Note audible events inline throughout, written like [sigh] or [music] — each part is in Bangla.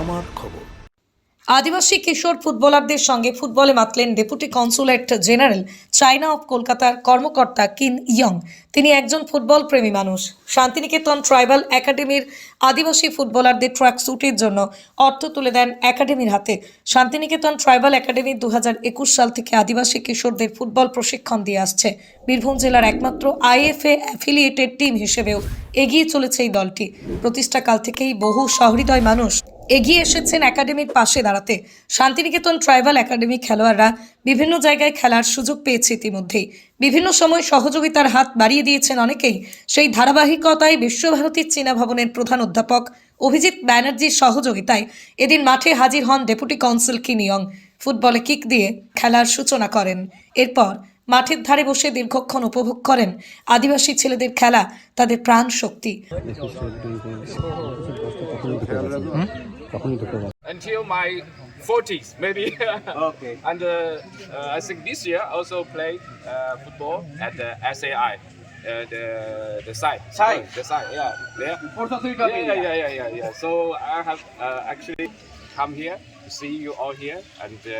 আমার খবর। আদিবাসী কিশোর ফুটবলারদের সঙ্গে ফুটবলে মাতলেন deputy consulate general China of কলকাতার কর্মকর্তা কিন ইয়ং। তিনি একজন ফুটবল প্রেমী মানুষ। শান্তিনিকেতন ট্রাইবাল একাডেমির আদিবাসী ফুটবলারদের ট্র্যাক স্যুটের জন্য অর্থ তুলে দেন একাডেমির হাতে। শান্তিনিকেতন ট্রাইবাল একাডেমি দু হাজার একুশ সাল থেকে আদিবাসী কিশোরদের ফুটবল প্রশিক্ষণ দিয়ে আসছে। বীরভূম জেলার একমাত্র আইএফএ অ্যাফিলিয়েটেড টিম হিসেবেও এগিয়ে চলেছে এই দলটি। প্রতিষ্ঠাকাল থেকেই বহু সহৃদয় মানুষ এগিয়ে এসেছেন একাডেমির পাশে দাঁড়াতে। শান্তিনিকেতন ট্রাইবাল একাডেমি খেলোয়াড়রা বিভিন্ন জায়গায় খেলার সুযোগ পেয়েছে ইতিমধ্যেই। বিভিন্ন সময় সহযোগিতার হাত বাড়িয়ে দিয়েছেন অনেকেই। সেই ধারাবাহিকতায় বিশ্বভারতীর চীনা ভবনের প্রধান অধ্যাপক অভিজিৎ ব্যানার্জির সহযোগিতায় এদিন মাঠে হাজির হন ডেপুটি কাউন্সিল কিনিয়ং। ফুটবলে কিক দিয়ে খেলার সূচনা করেন। এরপর মাঠের ধারে বসে দীর্ঘক্ষণ উপভোগ করেন আদিবাসী ছেলেদের খেলা তাদের প্রাণ শক্তি [laughs] come here to see you all here and uh,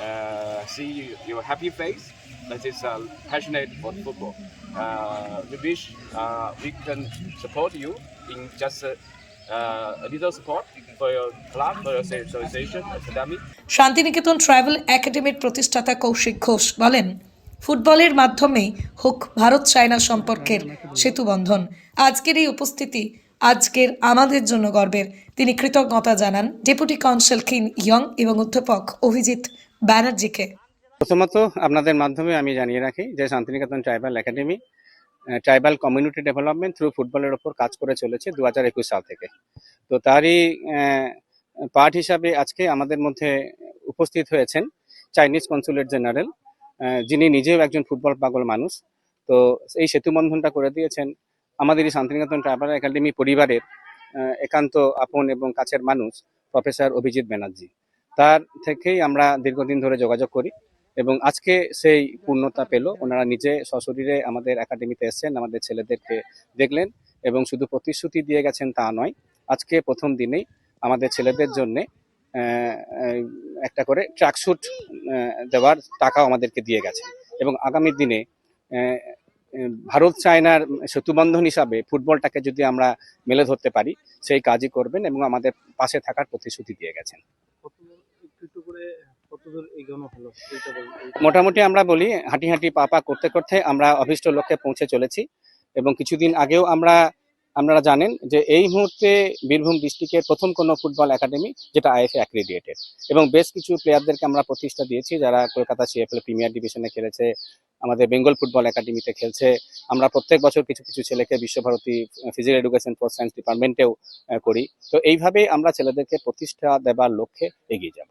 uh, see you, your happy face that is uh, passionate for football. Uh, we wish uh, we can support you in just uh, uh, a little support for your club, for your association, academy. Santiniketan travel একাডেমির প্রতিষ্ঠাতা কৌশিক ঘোষ বলেন ফুটবলের মাধ্যমেই হোক ভারত চায়না সম্পর্কের সেতুবন্ধন আজকের এই উপস্থিতি আজকের আমাদের জন্য গর্বের। তিনি কৃতজ্ঞতা জানান ডেপুটি কাউন্সিল কিন ইয়ং এবং অধ্যাপক অভিজিৎ ব্যানার্জিকে। প্রথমত আপনাদের মাধ্যমে আমি জানিয়ে রাখি যে Santiniketan tribal academy tribal community development through ফুটবলের ওপর কাজ করে চলেছে দু হাজার একুশ সাল থেকে। তো তারই পার্ট হিসাবে আজকে আমাদের মধ্যে উপস্থিত হয়েছেন চাইনিজ কনসুলেট জেনারেল যিনি নিজেও একজন ফুটবল পাগল মানুষ। তো এই সেতুবন্ধনটা করে দিয়েছেন। আমাদের এই শান্তিনিকেতন ট্রাইবাল একাডেমি পরিবারের একান্ত আপন এবং কাছের মানুষ, প্রফেসর অভিজিৎ ব্যানার্জি। তার থেকেই আমরা দীর্ঘদিন ধরে যোগাযোগ করি এবং আজকে সেই পূর্ণতা পেল। ওনারা নিজে সশরীরে আমাদের একাডেমিতে এসেছেন, আমাদের ছেলেদেরকে দেখলেন এবং শুধু প্রতিশ্রুতি দিয়ে গেছেন তা নয়, আজকে প্রথম দিনেই আমাদের ছেলেদের জন্যে একটা করে ট্র্যাকশুট দেওয়ার টাকাও আমাদেরকে দিয়ে গেছেন এবং আগামী দিনে ভারত চায়নার সেতুবন্ধন হিসাবে ফুটবলটাকে যদি আমরা মেলে ধরতে পারি, সেই কাজই করবেন এবং আমাদের পাশে থাকার প্রতিশ্রুতি দিয়ে গেছেন। মোটামুটি আমরা বলি, হাঁটি হাঁটি পা পা করতে করতে আমরা অভিষ্ট লক্ষ্যে পৌঁছে চলেছি এবং কিছুদিন আগেও আমরা, আপনারা জানেন যে এই মুহূর্তে বীরভূম ডিস্ট্রিক্টের প্রথম কোনো ফুটবল একাডেমি যেটা আইএফএ অ্যাক্রিডিয়েটেড এবং বেশ কিছু প্লেয়ারদেরকে আমরা প্রতিষ্ঠা দিয়েছি, যারা কলকাতা সিএফএল প্রিমিয়ার ডিভিশনে খেলেছে আমাদের বেঙ্গল ফুটবল একাডেমিতে খেলছে। আমরা প্রত্যেক বছর কিছু কিছু ছেলেকে Visva Bharati physical education for science ডিপার্টমেন্টেও করি। তো এইভাবেই আমরা ছেলেদেরকে প্রতিষ্ঠা দেবার লক্ষ্যে এগিয়ে যাব।